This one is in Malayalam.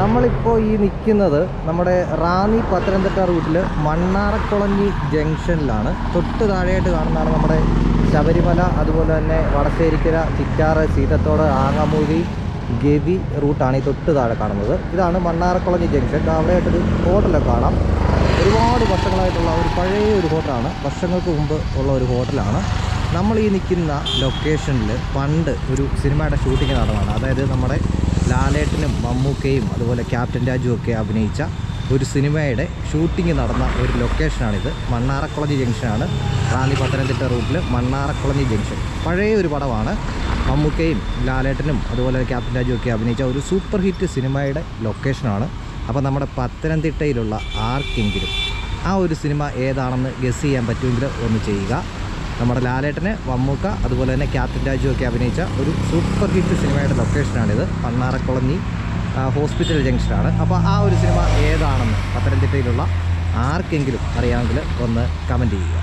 നമ്മളിപ്പോൾ ഈ നിൽക്കുന്നത് നമ്മുടെ റാന്നി പത്തനംതിട്ട റൂട്ടിൽ മണ്ണാറക്കുളഞ്ഞി ജംഗ്ഷനിലാണ്. തൊട്ട് താഴെയായിട്ട് കാണുന്നതാണ് നമ്മുടെ ശബരിമല അതുപോലെ തന്നെ വടശ്ശേരിക്കര ചിറ്റാറ് സീതത്തോട് ആങ്ങമൂരി ഗവി റൂട്ടാണ് ഈ തൊട്ട് താഴെ കാണുന്നത്. ഇതാണ് മണ്ണാറക്കുളഞ്ഞി ജംഗ്ഷൻ. അവിടെയായിട്ടൊരു ഹോട്ടലൊക്കെ കാണാം. ഒരുപാട് വർഷങ്ങളായിട്ടുള്ള ഒരു പഴയ ഒരു ഹോട്ടലാണ്. വർഷങ്ങൾക്ക് മുമ്പ് ഉള്ള ഒരു ഹോട്ടലാണ്. നമ്മൾ ഈ നിൽക്കുന്ന ലൊക്കേഷനിൽ പണ്ട് ഒരു സിനിമയുടെ ഷൂട്ടിംഗ് നടന്നതാണ്. അതായത് നമ്മുടെ ലാലേട്ടനും മമ്മൂക്കയും അതുപോലെ ക്യാപ്റ്റൻ രാജുവും ഒക്കെ അഭിനയിച്ച ഒരു സിനിമയുടെ ഷൂട്ടിംഗ് നടന്ന ഒരു ലൊക്കേഷനാണിത്. മണ്ണാറക്കുളഞ്ഞി ജംഗ്ഷനാണ്. റാന്നി പത്തനംതിട്ട റൂട്ടിൽ മണ്ണാറക്കുളഞ്ഞി ജംഗ്ഷൻ. പഴയ ഒരു പടമാണ് മമ്മൂക്കയും ലാലേട്ടനും അതുപോലെ ക്യാപ്റ്റൻ രാജു ഒക്കെ അഭിനയിച്ച ഒരു സൂപ്പർ ഹിറ്റ് സിനിമയുടെ ലൊക്കേഷനാണ്. അപ്പോൾ നമ്മുടെ പത്തനംതിട്ടയിലുള്ള ആർക്കെങ്കിലും ആ ഒരു സിനിമ ഏതാണെന്ന് ഗസ് ചെയ്യാൻ പറ്റുമെങ്കിൽ ഒന്ന് ചെയ്യുക. നമ്മുടെ ലാലേട്ടന് വമ്മൂക്ക അതുപോലെ തന്നെ ക്യാപ്റ്റൻ രാജു ഒക്കെ അഭിനയിച്ച ഒരു സൂപ്പർ ഹിറ്റ് സിനിമയുടെ ലൊക്കേഷനാണിത്. മണ്ണാറക്കുളഞ്ഞി ആ, ഹോസ്പിറ്റൽ ജംഗ്ഷനാണ്. അപ്പോൾ ആ ഒരു സിനിമ ഏതാണെന്ന് പത്തനംതിട്ടയിലുള്ള ആർക്കെങ്കിലും അറിയാമെങ്കിൽ ഒന്ന് കമന്റ് ചെയ്യുക.